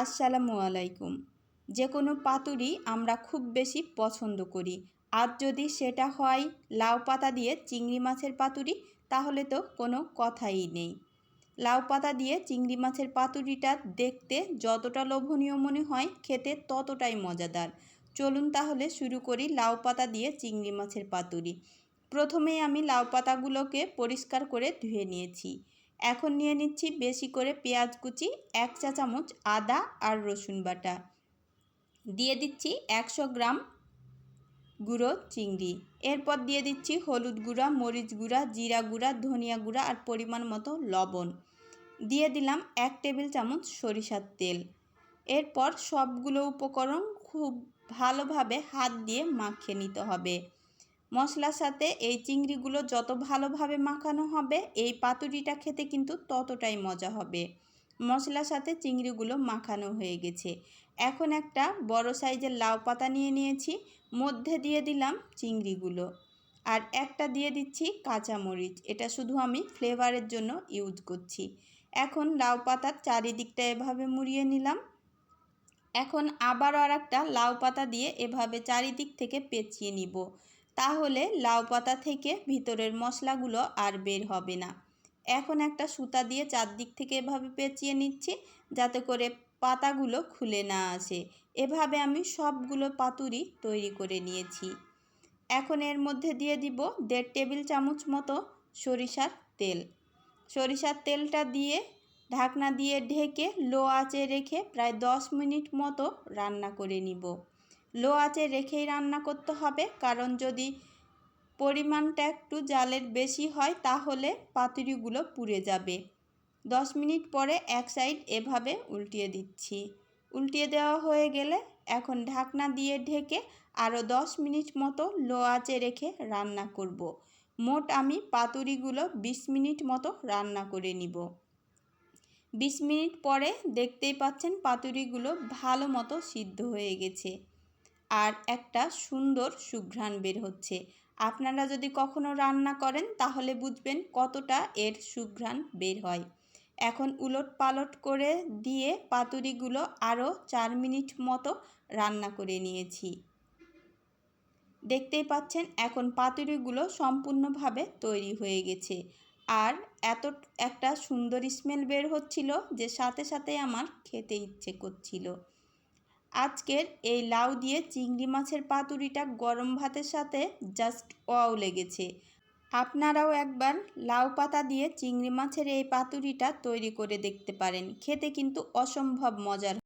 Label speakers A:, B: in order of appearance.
A: আসসালামু আলাইকুম। যে কোনো পাতুরি আমরা খুব বেশি পছন্দ করি। আর যদি সেটা হয় লাউ পাতা দিয়ে চিংড়ি মাছের পাতুরি, তাহলে তো কোনো কথাই নেই। লাউ পাতা দিয়ে চিংড়ি মাছের পাতুরিটা দেখতে যতটা লোভনীয় মনে হয়, খেতে ততটাই মজাদার। চলুন তাহলে শুরু করি লাউ পাতা দিয়ে চিংড়ি মাছের পাতুরি। প্রথমেই আমি লাউ পাতাগুলোকে পরিষ্কার করে ধুয়ে নিয়েছি। এখন নিয়ে নিচ্ছি বেশি করে পেঁয়াজ কুচি, এক চা চামচ আদা আর রসুন বাটা। দিয়ে দিচ্ছি একশো গ্রাম গুঁড়ো চিংড়ি। এরপর দিয়ে দিচ্ছি হলুদ গুঁড়া, মরিচ গুঁড়া, জিরা গুঁড়া, ধনিয়া গুঁড়া আর পরিমাণ মতো লবণ। দিয়ে দিলাম এক টেবিল চামচ সরিষার তেল। এরপর সবগুলো উপকরণ খুব ভালোভাবে হাত দিয়ে মাখিয়ে নিতে হবে। মশলার সাথে এই চিংড়িগুলো যত ভালোভাবে মাখানো হবে, এই পাতুরিটা খেতে কিন্তু ততটাই মজা হবে। মশলার সাথে চিংড়িগুলো মাখানো হয়ে গেছে। এখন একটা বড় সাইজের লাউ পাতা নিয়ে নিয়েছি, মধ্যে দিয়ে দিলাম চিংড়িগুলো। আর একটা দিয়ে দিচ্ছি কাঁচামরিচ, এটা শুধু আমি ফ্লেভারের জন্য ইউজ করছি। এখন লাউ পাতার চারিদিকটা এভাবে মুড়িয়ে নিলাম। এখন আবার আর একটা লাউ পাতা দিয়ে এভাবে চারিদিক থেকে পেঁচিয়ে নিব। তাহলে লাউ পাতা থেকে ভিতরের মশলাগুলো আর বের হবে না। এখন একটা সুতা দিয়ে চারদিক থেকে এভাবে পেঁচিয়ে নিচ্ছি যাতে করে পাতাগুলো খুলে না আসে। এভাবে আমি সবগুলো পাতুরি তৈরি করে নিয়েছি। এখন এর মধ্যে দিয়ে দিব দেড় টেবিল চামচ মতো সরিষার তেল। সরিষার তেলটা দিয়ে ঢাকনা দিয়ে ঢেকে লো আঁচে রেখে প্রায় দশ মিনিট মতো রান্না করে নিব। লো আঁচে রেখেই রান্না করতে হবে। কারণ যদি পরিমাণটা একটু জালের বেশি হয়, তাহলে পাতুরিগুলো পুড়ে যাবে। দশ মিনিট পরে এক সাইড এভাবে উল্টিয়ে দিচ্ছি। উল্টিয়ে দেওয়া হয়ে গেলে এখন ঢাকনা দিয়ে ঢেকে আরও দশ মিনিট মতো লো আঁচে রেখে রান্না করব। মোট আমি পাতুরিগুলো বিশ মিনিট মতো রান্না করে নিব। বিশ মিনিট পরে দেখতেই পাচ্ছেন পাতুরিগুলো ভালো মতো সিদ্ধ হয়ে গেছে। আর একটা সুন্দর সুঘ্রাণ বের হচ্ছে। আপনারা যদি কখনো রান্না করেন, তাহলে বুঝবেন কতটা এর সুঘ্রাণ বের হয়। এখন উলট পালট করে দিয়ে পাতুরিগুলো আরও চার মিনিট মতো রান্না করে নিয়েছি। দেখতেই পাচ্ছেন, এখন পাতুরিগুলো সম্পূর্ণভাবে তৈরি হয়ে গেছে। আর এত, একটা সুন্দর স্মেল বের হচ্ছিল যে সাথে সাথে আমার খেতে ইচ্ছে করছিল। আজকের এই লাউ দিয়ে চিংড়ি মাছের পাতুরিটা গরম ভাতের সাথে জাস্ট ওয়াও লেগেছে। আপনারাও একবার লাউ পাতা দিয়ে চিংড়ি মাছের এই পাতুরিটা তৈরি করে দেখতে পারেন। খেতে কিন্তু অসম্ভব মজার